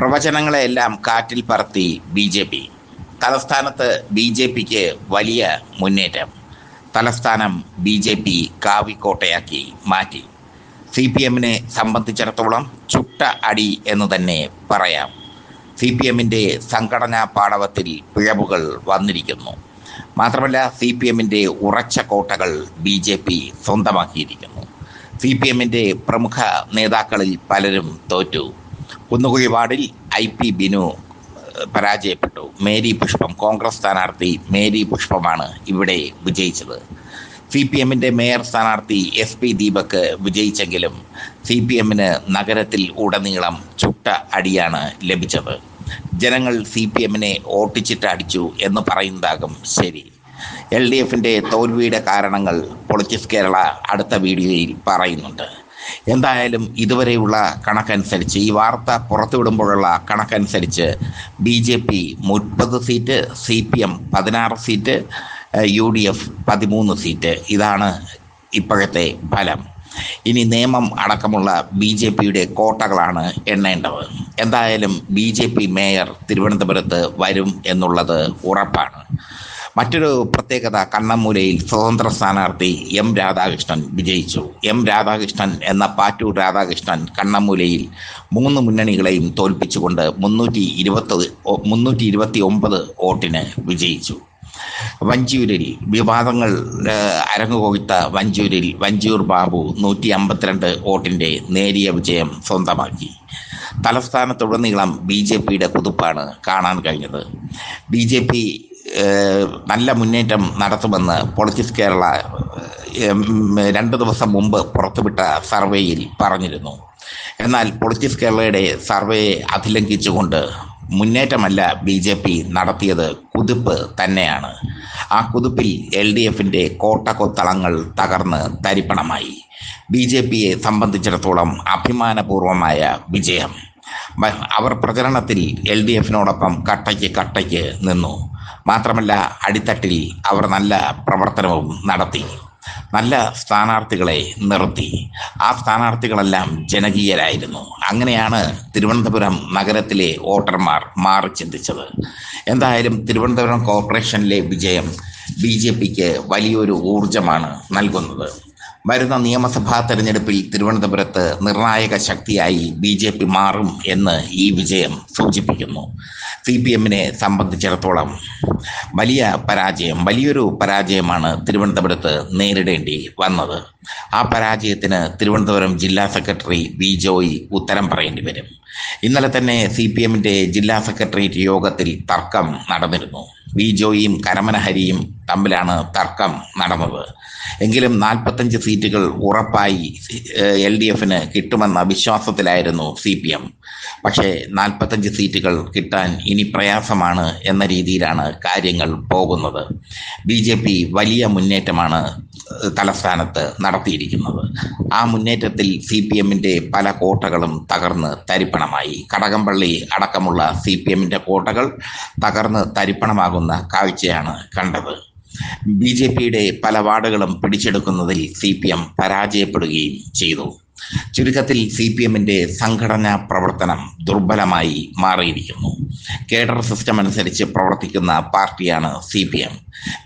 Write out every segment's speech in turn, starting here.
പ്രവചനങ്ങളെല്ലാം കാറ്റിൽ പറത്തി B J P. തലസ്ഥാനത്ത് ബി ജെ പിക്ക് വലിയ മുന്നേറ്റം. തലസ്ഥാനം ബി ജെ പി കാവിക്കോട്ടയാക്കി മാറ്റി. സി പി എമ്മിനെ സംബന്ധിച്ചിടത്തോളം ചുട്ട അടി എന്ന് തന്നെ പറയാം. സി പി എമ്മിന്റെ സംഘടനാ പാടവത്തിൽ പിഴവുകൾ വന്നിരിക്കുന്നു. മാത്രമല്ല സി പി എമ്മിന്റെ ഉറച്ച കോട്ടകൾ ബി ജെ പി സ്വന്തമാക്കിയിരിക്കുന്നു. സി പി എമ്മിന്റെ പ്രമുഖ നേതാക്കളിൽ പലരും തോറ്റു. കുന്നുകുഴി വാർഡിൽ ഐ പി ബിനു പരാജയപ്പെട്ടു. മേരി പുഷ്പം കോൺഗ്രസ് സ്ഥാനാർത്ഥി മേരി പുഷ്പമാണ് ഇവിടെ വിജയിച്ചത്. സി പി എമ്മിന്റെ മേയർ സ്ഥാനാർത്ഥി എസ് പി ദീപക് വിജയിച്ചെങ്കിലും സി പി എമ്മിന് നഗരത്തിൽ ഉടനീളം ചുട്ട അടിയാണ് ലഭിച്ചത്. ജനങ്ങൾ സി പി എമ്മിനെ ഓട്ടിച്ചിട്ട് അടിച്ചു എന്ന് പറയുന്നതാകും ശരി. എൽ ഡി എഫിന്റെ തോൽവിയുടെ കാരണങ്ങൾ പൊളിറ്റിക്സ് കേരള അടുത്ത വീഡിയോയിൽ പറയുന്നുണ്ട്. എന്തായാലും ഇതുവരെയുള്ള കണക്കനുസരിച്ച് ഈ വാർത്ത പുറത്തുവിടുമ്പോഴുള്ള കണക്കനുസരിച്ച് ബി ജെ പി മുപ്പത് സീറ്റ് സി പി എം പതിനാറ് സീറ്റ് യു ഡി എഫ് പതിമൂന്ന് സീറ്റ്. ഇതാണ് ഇപ്പോഴത്തെ ഫലം. ഇനി നിയമം അടക്കമുള്ള ബി ജെ പിയുടെ കോട്ടകളാണ് എണ്ണേണ്ടത്. എന്തായാലും ബി ജെ പി മേയർ തിരുവനന്തപുരത്ത് വരും എന്നുള്ളത് ഉറപ്പാണ്. മറ്റൊരു പ്രത്യേകത കണ്ണമ്മൂലയിൽ സ്വതന്ത്ര സ്ഥാനാർത്ഥി എം രാധാകൃഷ്ണൻ വിജയിച്ചു. എം രാധാകൃഷ്ണൻ എന്ന പാറ്റൂർ രാധാകൃഷ്ണൻ കണ്ണമ്മൂലയിൽ മൂന്ന് മുന്നണികളെയും തോൽപ്പിച്ചുകൊണ്ട് മുന്നൂറ്റി ഇരുപത്തി മുന്നൂറ്റി ഇരുപത്തി ഒമ്പത് വോട്ടിന് വിജയിച്ചു. വഞ്ചൂരിൽ വിവാദങ്ങൾ അരങ്ങുകൊവിത്ത വഞ്ചൂരിൽ വഞ്ചൂർ ബാബു നൂറ്റി അമ്പത്തിരണ്ട് വോട്ടിന്റെ നേരിയ വിജയം സ്വന്തമാക്കി. തലസ്ഥാനത്തുടനീളം ബി ജെ പിയുടെ കുതിപ്പാണ് കാണാൻ കഴിഞ്ഞത്. ബി ജെ പി നല്ല മുന്നേറ്റം നടത്തുമെന്ന് പൊളിറ്റിക്സ് കേരള രണ്ട് ദിവസം മുമ്പ് പുറത്തുവിട്ട സർവേയിൽ പറഞ്ഞിരുന്നു. എന്നാൽ പൊളിറ്റിക്സ് കേരളയുടെ സർവേയെ അതിലംഘിച്ചുകൊണ്ട് മുന്നേറ്റമല്ല ബി ജെ പി നടത്തിയത് കുതിപ്പ് തന്നെയാണ്. ആ കുതിപ്പിൽ എൽ ഡി എഫിന്റെ കോട്ടക്കൊത്തളങ്ങൾ തകർന്ന് തരിപ്പണമായി. ബി ജെ പിയെ സംബന്ധിച്ചിടത്തോളം അഭിമാനപൂർവമായ വിജയം. അവർ പ്രചരണത്തിൽ എൽ ഡി എഫിനോടൊപ്പം കട്ടയ്ക്ക് കട്ടയ്ക്ക് നിന്നു. മാത്രമല്ല അടിത്തട്ടിൽ അവർ നല്ല പ്രവർത്തനവും നടത്തി. നല്ല സ്ഥാനാർത്ഥികളെ നിർത്തി. ആ സ്ഥാനാർത്ഥികളെല്ലാം ജനകീയരായിരുന്നു. അങ്ങനെയാണ് തിരുവനന്തപുരം നഗരത്തിലെ വോട്ടർമാർ മാറി ചിന്തിച്ചത്. എന്തായാലും തിരുവനന്തപുരം കോർപ്പറേഷനിലെ വിജയം ബി വലിയൊരു ഊർജമാണ് നൽകുന്നത്. വരുന്ന നിയമസഭാ തെരഞ്ഞെടുപ്പിൽ തിരുവനന്തപുരത്ത് നിർണായക ശക്തിയായി ബി ജെ പി മാറും എന്ന് ഈ വിജയം സൂചിപ്പിക്കുന്നു. സി പി എമ്മിനെ സംബന്ധിച്ചിടത്തോളം വലിയ പരാജയം വലിയൊരു പരാജയമാണ് തിരുവനന്തപുരത്ത് നേരിടേണ്ടി വന്നത്. ആ പരാജയത്തിന് തിരുവനന്തപുരം ജില്ലാ സെക്രട്ടറി വി ജോയ് ഉത്തരം പറയേണ്ടി വരും. ഇന്നലെ തന്നെ സി പി എമ്മിന്റെ ജില്ലാ സെക്രട്ടേറിയറ്റ് യോഗത്തിൽ തർക്കം നടന്നിരുന്നു. വി ജോയിയും കരമനഹരിയും തമ്മിലാണ് തർക്കം നടന്നത്. എങ്കിലും നാൽപ്പത്തഞ്ച് സീറ്റുകൾ ഉറപ്പായി എൽ ഡി എഫിന് കിട്ടുമെന്ന വിശ്വാസത്തിലായിരുന്നു സി പി എം. പക്ഷേ നാൽപ്പത്തഞ്ച് സീറ്റുകൾ കിട്ടാൻ ഇനി പ്രയാസമാണ് എന്ന രീതിയിലാണ് കാര്യങ്ങൾ പോകുന്നത്. ബി വലിയ മുന്നേറ്റമാണ് തലസ്ഥാനത്ത് നടത്തിയിരിക്കുന്നത്. ആ മുന്നേറ്റത്തിൽ സി പി എമ്മിന്റെ പല കോട്ടകളും തകർന്ന് തരിപ്പണമായി. കടകംപള്ളി അടക്കമുള്ള സി പി എമ്മിന്റെ കോട്ടകൾ തകർന്ന് തരിപ്പണമാകുന്ന കാഴ്ചയാണ് കണ്ടത്. ബി ജെ പിയുടെ പല വാർഡുകളും പിടിച്ചെടുക്കുന്നതിൽ സി പി എം പരാജയപ്പെടുകയും ചെയ്തു. ചുരുക്കത്തിൽ സി പി എമ്മിന്റെ സംഘടനാ പ്രവർത്തനം ദുർബലമായി മാറിയിരിക്കുന്നു. കേഡർ സിസ്റ്റം അനുസരിച്ച് പ്രവർത്തിക്കുന്ന പാർട്ടിയാണ് C P M.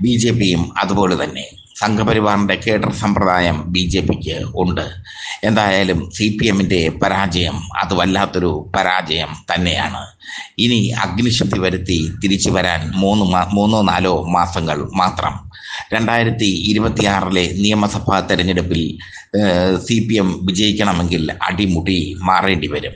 B J പിയും അതുപോലെ തന്നെ. സംഘപരിവാറിന്റെ കേഡർ സമ്പ്രദായം ബി ജെ പിക്ക് ഉണ്ട്. എന്തായാലും സി പി എമ്മിന്റെ പരാജയം അത് വല്ലാത്തൊരു പരാജയം തന്നെയാണ്. ഇനി അഗ്നിശക്തി വരുത്തി തിരിച്ചു വരാൻ മൂന്ന് മൂന്നോ നാലോ മാസങ്ങൾ മാത്രം. രണ്ടായിരത്തി ഇരുപത്തിയാറിലെ നിയമസഭാ തെരഞ്ഞെടുപ്പിൽ സി പി എം വിജയിക്കണമെങ്കിൽ അടിമുടി മാറേണ്ടി വരും.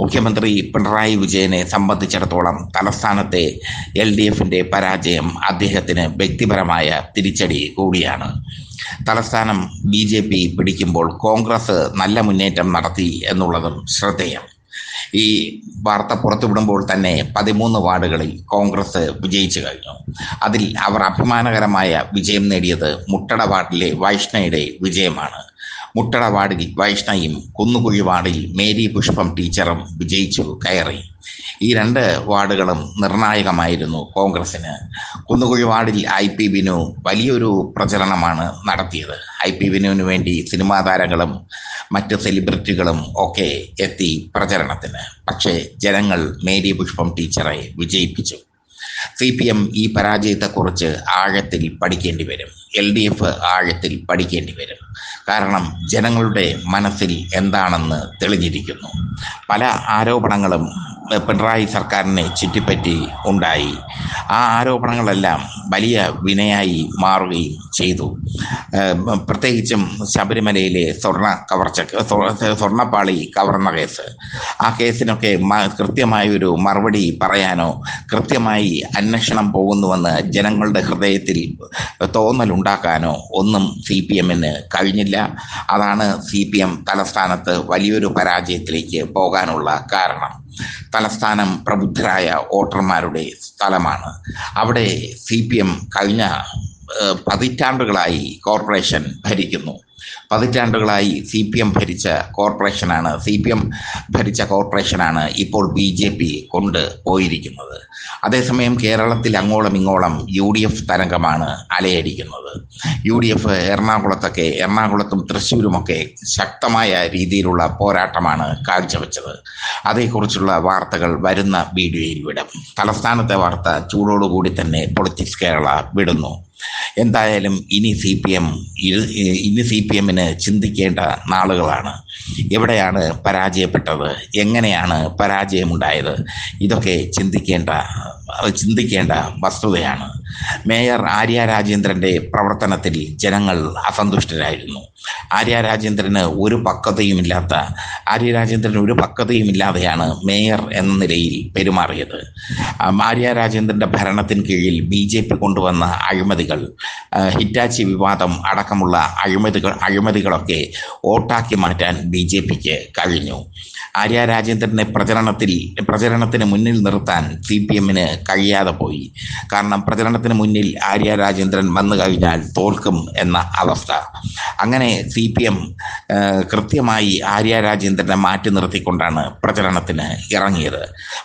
മുഖ്യമന്ത്രി പിണറായി വിജയനെ സംബന്ധിച്ചിടത്തോളം തലസ്ഥാനത്തെ എൽ ഡി എഫിന്റെ പരാജയം അദ്ദേഹത്തിന് വ്യക്തിപരമായ തിരിച്ചടി കൂടിയാണ്. തലസ്ഥാനം ബി ജെ പി പിടിക്കുമ്പോൾ കോൺഗ്രസ് നല്ല മുന്നേറ്റം നടത്തി എന്നുള്ളതും ശ്രദ്ധേയം. ഈ വാർത്ത പുറത്തുവിടുമ്പോൾ തന്നെ പതിമൂന്ന് വാർഡുകളിൽ കോൺഗ്രസ് വിജയിച്ചു കഴിഞ്ഞു. അതിൽ അവർ അഭിമാനകരമായ വിജയം നേടിയത് മുട്ടട വാർഡിലെ വൈഷ്ണയുടെ വിജയമാണ്. മുട്ടട വാർഡിൽ വൈഷ്ണയും കുന്നുകുഴി വാർഡിൽ മേരി പുഷ്പം ടീച്ചറും വിജയിച്ചു കയറി. ഈ രണ്ട് വാർഡുകളും നിർണായകമായിരുന്നു കോൺഗ്രസിന് കുന്നുകുഴി വാർഡിൽ ഐ പി ബിനു വലിയൊരു പ്രചരണമാണ് നടത്തിയത്. ഐ പി ബിനുവിന് വേണ്ടി സിനിമാ താരങ്ങളും മറ്റ് സെലിബ്രിറ്റികളും ഒക്കെ എത്തി പ്രചരണത്തിന്. പക്ഷേ ജനങ്ങൾ മേരി പുഷ്പം ടീച്ചറെ വിജയിപ്പിച്ചു. സി പി എം ഈ പരാജയത്തെക്കുറിച്ച് ആഴത്തിൽ പഠിക്കേണ്ടി വരും. എൽ ഡി എഫ് ആഴത്തിൽ പഠിക്കേണ്ടി വരും കാരണം ജനങ്ങളുടെ മനസ്സിൽ എന്താണെന്ന് തെളിഞ്ഞിരിക്കുന്നു. പല ആരോപണങ്ങളും പിണറായി സർക്കാരിനെ ചുറ്റിപ്പറ്റി ഉണ്ടായി. ആ ആരോപണങ്ങളെല്ലാം വലിയ വിനയായി മാറുകയും ചെയ്തു. പ്രത്യേകിച്ചും ശബരിമലയിലെ സ്വർണ കവർച്ച സ്വ- സ്വർണപ്പാളി കവർന്ന കേസ്. ആ കേസിനൊക്കെ കൃത്യമായൊരു മറുപടി പറയാനോ കൃത്യമായി അന്വേഷണം പോകുന്നുവെന്ന് ജനങ്ങളുടെ ഹൃദയത്തിൽ തോന്നലുണ്ടാക്കാനോ ഒന്നും സി പി എമ്മിന് കഴിഞ്ഞില്ല. അതാണ് സി പി എം തലസ്ഥാനത്ത് വലിയൊരു പരാജയത്തിലേക്ക് പോകാനുള്ള കാരണം. തലസ്ഥാനം പ്രബുദ്ധരായ വോട്ടർമാരുടെ സ്ഥലമാണ്. അവിടെ സി പി എം കഴിഞ്ഞ പതിറ്റാണ്ടുകളായി കോർപ്പറേഷൻ ഭരിക്കുന്നു. പതിറ്റാണ്ടുകളായി സി പി എം ഭരിച്ച കോർപ്പറേഷനാണ് സി പി എം ഭരിച്ച കോർപ്പറേഷനാണ് ഇപ്പോൾ ബി ജെ പി കൊണ്ട് പോയിരിക്കുന്നത്. അതേസമയം കേരളത്തിൽ അങ്ങോളം ഇങ്ങോളം യു ഡി എഫ് തരംഗമാണ് അലയടിക്കുന്നത്. യു ഡി എഫ് എറണാകുളത്തൊക്കെ എറണാകുളത്തും തൃശ്ശൂരുമൊക്കെ ശക്തമായ രീതിയിലുള്ള പോരാട്ടമാണ് കാഴ്ചവെച്ചത്. അതേക്കുറിച്ചുള്ള വാർത്തകൾ വരുന്ന വീഡിയോയിൽ വിടും. തലസ്ഥാനത്തെ വാർത്ത ചൂടോടുകൂടി തന്നെ പൊളിറ്റിക്സ് കേരള വിടുന്നു. എന്തായാലും ഇനി സി പി എം ഇനി സി പി എമ്മിന് ചിന്തിക്കേണ്ട നാളുകളാണ്. എവിടെയാണ് പരാജയപ്പെട്ടത്? എങ്ങനെയാണ് പരാജയമുണ്ടായത്? ഇതൊക്കെ ചിന്തിക്കേണ്ട ചിന്തിക്കേണ്ട വസ്തുതയാണ്. മേയർ ആര്യ രാജേന്ദ്രന്റെ പ്രവർത്തനത്തിൽ ജനങ്ങൾ അസന്തുഷ്ടരായിരുന്നു. ആര്യ രാജേന്ദ്രന് ഒരു പക്വതയുമില്ലാത്ത ആര്യ രാജേന്ദ്രന് ഒരു പക്വതയുമില്ലാതെയാണ് മേയർ എന്ന നിലയിൽ പെരുമാറിയത്. ആര്യ രാജേന്ദ്രന്റെ ഭരണത്തിന് കീഴിൽ ബി ജെ പി കൊണ്ടുവന്ന അഴിമതികൾ ഹിറ്റാച്ചി വിവാദം അടക്കമുള്ള അഴിമതികൾ അഴിമതികളൊക്കെ വോട്ടാക്കി മാറ്റാൻ ബി ജെ പിക്ക് കഴിഞ്ഞു. ആര്യ രാജേന്ദ്രനെ പ്രചരണത്തിൽ പ്രചരണത്തിന് മുന്നിൽ നിർത്താൻ സി പി എമ്മിന് കഴിയാതെ പോയി. കാരണം പ്രചരണത്തിന് മുന്നിൽ ആര്യ രാജേന്ദ്രൻ വന്നു കഴിഞ്ഞാൽ തോൽക്കും എന്ന അവസ്ഥ. അങ്ങനെ സി പി എം കൃത്യമായി ആര്യ രാജേന്ദ്രനെ മാറ്റി നിർത്തിക്കൊണ്ടാണ് പ്രചരണത്തിന് ഇറങ്ങിയത്.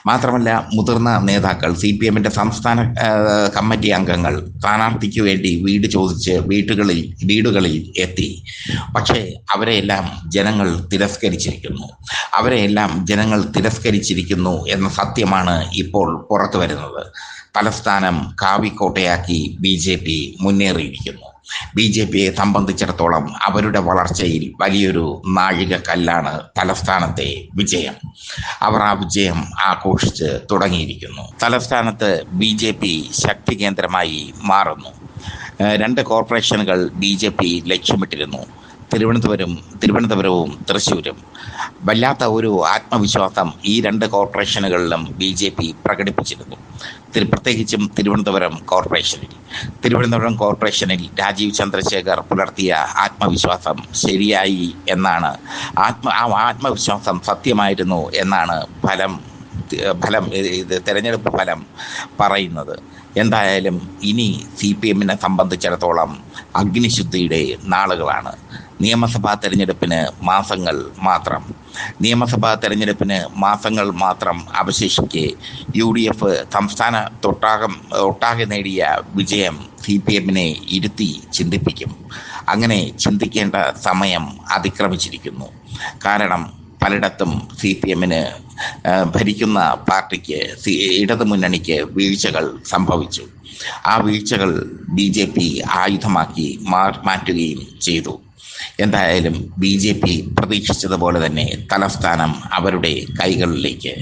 മാത്രമല്ല മുതിർന്ന നേതാക്കൾ സി പി എമ്മിന്റെ സംസ്ഥാന കമ്മിറ്റി അംഗങ്ങൾ സ്ഥാനാർത്ഥിക്ക് വേണ്ടി വീട് ചോദിച്ച് വീട്ടുകളിൽ വീടുകളിൽ എത്തി. പക്ഷേ അവരെയെല്ലാം ജനങ്ങൾ തിരസ്കരിച്ചിരിക്കുന്നു. അവരെയെല്ലാം ജനങ്ങൾ തിരസ്കരിച്ചിരിക്കുന്നു എന്ന സത്യമാണ് ഇപ്പോൾ പുറത്തു വരുന്നത് തലസ്ഥാനം കാവിക്കോട്ടയാക്കി ബി ജെ പി മുന്നേറിയിരിക്കുന്നു. ബി ജെ പിയെ സംബന്ധിച്ചിടത്തോളം അവരുടെ വളർച്ചയിൽ വലിയൊരു നാഴികക്കല്ലാണ് തലസ്ഥാനത്തെ വിജയം. അവർ ആ വിജയം ആഘോഷിച്ച് തുടങ്ങിയിരിക്കുന്നു. തലസ്ഥാനത്ത് ബി ജെ പി ശക്തി കേന്ദ്രമായി മാറുന്നു രണ്ട് കോർപ്പറേഷനുകൾ ബി ജെ പി ലക്ഷ്യമിട്ടിരുന്നു. തിരുവനന്തപുരം തിരുവനന്തപുരവും തൃശ്ശൂരും. വല്ലാത്ത ഒരു ആത്മവിശ്വാസം ഈ രണ്ട് കോർപ്പറേഷനുകളിലും ബി ജെ പി പ്രകടിപ്പിച്ചിരുന്നു. പ്രത്യേകിച്ചും തിരുവനന്തപുരം കോർപ്പറേഷനിൽ. തിരുവനന്തപുരം കോർപ്പറേഷനിൽ രാജീവ് ചന്ദ്രശേഖർ പുലർത്തിയ ആത്മവിശ്വാസം ശരിയായി എന്നാണ് ആത്മ ആ ആത്മവിശ്വാസം സത്യമായിരുന്നു എന്നാണ് ഫലം ഫലം ഇത് തെരഞ്ഞെടുപ്പ് ഫലം പറയുന്നത്. എന്തായാലും ഇനി സി പി എമ്മിനെ സംബന്ധിച്ചിടത്തോളം അഗ്നിശുദ്ധിയുടെ നാളുകളാണ്. നിയമസഭാ തെരഞ്ഞെടുപ്പിന് മാസങ്ങൾ മാത്രം. നിയമസഭാ തെരഞ്ഞെടുപ്പിന് മാസങ്ങൾ മാത്രം അവശേഷിക്കെ യു ഡി എഫ് സംസ്ഥാന തൊട്ടാകം ഒട്ടാകെ നേടിയ വിജയം സി പി എമ്മിനെ ഇരുത്തി ചിന്തിപ്പിക്കും. അങ്ങനെ ചിന്തിക്കേണ്ട സമയം അതിക്രമിച്ചിരിക്കുന്നു. കാരണം പലയിടത്തും സി പി എമ്മിന് ഭരിക്കുന്ന പാർട്ടിക്ക് ഇടതു മുന്നണിക്ക് വീഴ്ചകൾ സംഭവിച്ചു. ആ വീഴ്ചകൾ ബി ജെ പി ആയുധമാക്കി മാറ്റുകയും ചെയ്തു. എന്തായാലും ബി ജെ പി പ്രതീക്ഷിച്ചതുപോലെ തന്നെ തലസ്ഥാനം അവരുടെ കൈകളിലേക്ക്